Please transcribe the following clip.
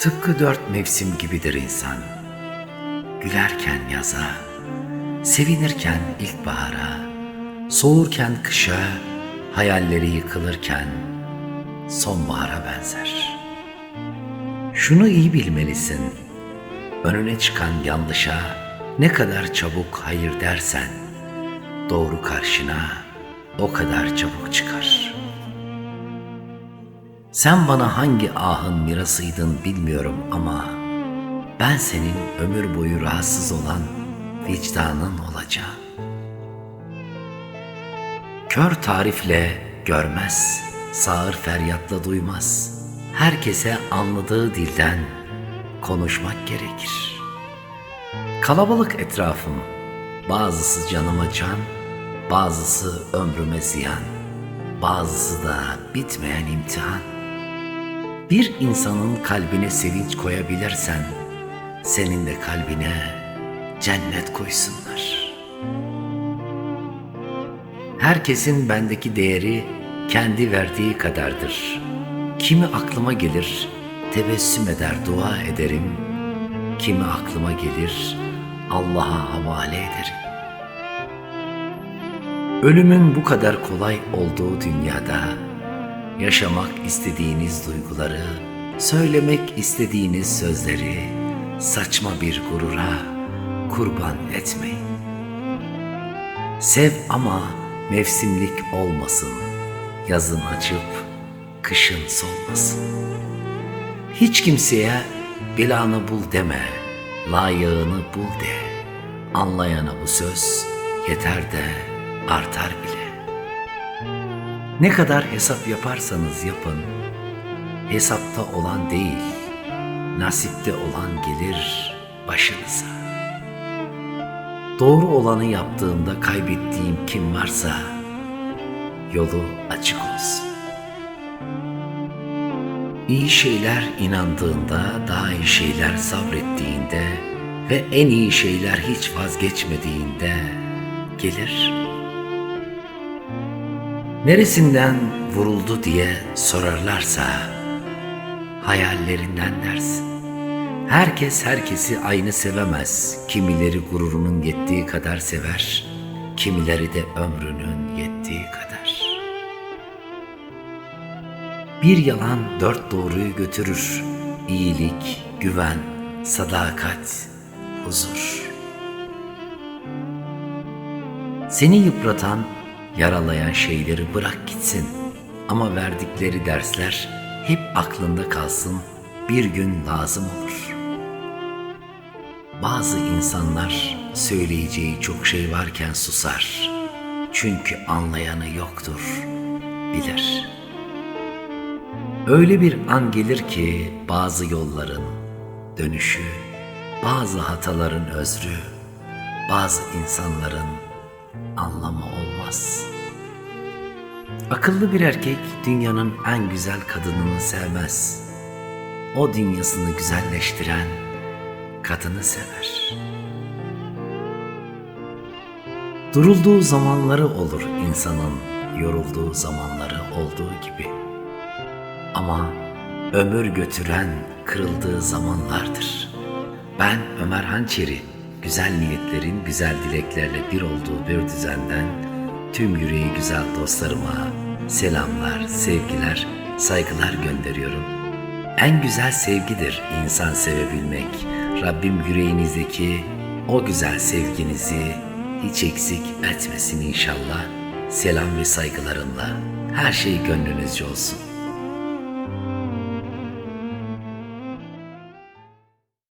Tıpkı dört mevsim gibidir insan. Gülerken yaza, sevinirken ilkbahara, soğurken kışa, hayalleri yıkılırken sonbahara benzer. Şunu iyi bilmelisin, önüne çıkan yanlışa ne kadar çabuk hayır dersen, doğru karşına o kadar çabuk çıkar. Sen bana hangi ahın mirasıydın bilmiyorum ama ben senin ömür boyu rahatsız olan vicdanın olacağım. Kör tarifle görmez, sağır feryatla duymaz. Herkese anladığı dilden konuşmak gerekir. Kalabalık etrafım, bazısı canıma can, bazısı ömrüme ziyan, bazısı da bitmeyen imtihan. Bir insanın kalbine sevinç koyabilirsen, senin de kalbine cennet koysunlar. Herkesin bendeki değeri kendi verdiği kadardır. Kimi aklıma gelir, tebessüm eder, dua ederim. Kimi aklıma gelir, Allah'a havale ederim. Ölümün bu kadar kolay olduğu dünyada yaşamak istediğiniz duyguları, söylemek istediğiniz sözleri saçma bir gurura kurban etmeyin. Sev ama mevsimlik olmasın. Yazın açıp kışın solmasın. Hiç kimseye belanı bul deme, layığını bul de. Anlayana bu söz yeter de artar bile. Ne kadar hesap yaparsanız yapın, hesapta olan değil, nasipte olan gelir başınıza. Doğru olanı yaptığımda kaybettiğim kim varsa yolu açık olsun. İyi şeyler inandığında, daha iyi şeyler sabrettiğinde ve en iyi şeyler hiç vazgeçmediğinde gelir. Neresinden vuruldu diye sorarlarsa hayallerinden dersin. Herkes herkesi aynı sevemez. Kimileri gururunun yettiği kadar sever, kimileri de ömrünün yettiği kadar. Bir yalan dört doğruyu götürür. İyilik, güven, sadakat, huzur. Seni yıpratan, yaralayan şeyleri bırak gitsin. Ama verdikleri dersler hep aklında kalsın, bir gün lazım olur. Bazı insanlar söyleyeceği çok şey varken susar. Çünkü anlayanı yoktur, bilir. Öyle bir an gelir ki bazı yolların dönüşü, bazı hataların özrü, bazı insanların anlamı olmaz. Akıllı bir erkek dünyanın en güzel kadınını sevmez. O dünyasını güzelleştiren kadını sever. Durulduğu zamanları olur insanın, yorulduğu zamanları olduğu gibi. Ama ömür götüren kırıldığı zamanlardır. Ben Ömer Hançeri, güzel niyetlerin güzel dileklerle bir olduğu bir düzenden tüm yüreği güzel dostlarıma selamlar, sevgiler, saygılar gönderiyorum. En güzel sevgidir insan sevebilmek. Rabbim yüreğinizdeki o güzel sevginizi hiç eksik etmesin inşallah. Selam ve saygılarımla her şey gönlünüzce olsun.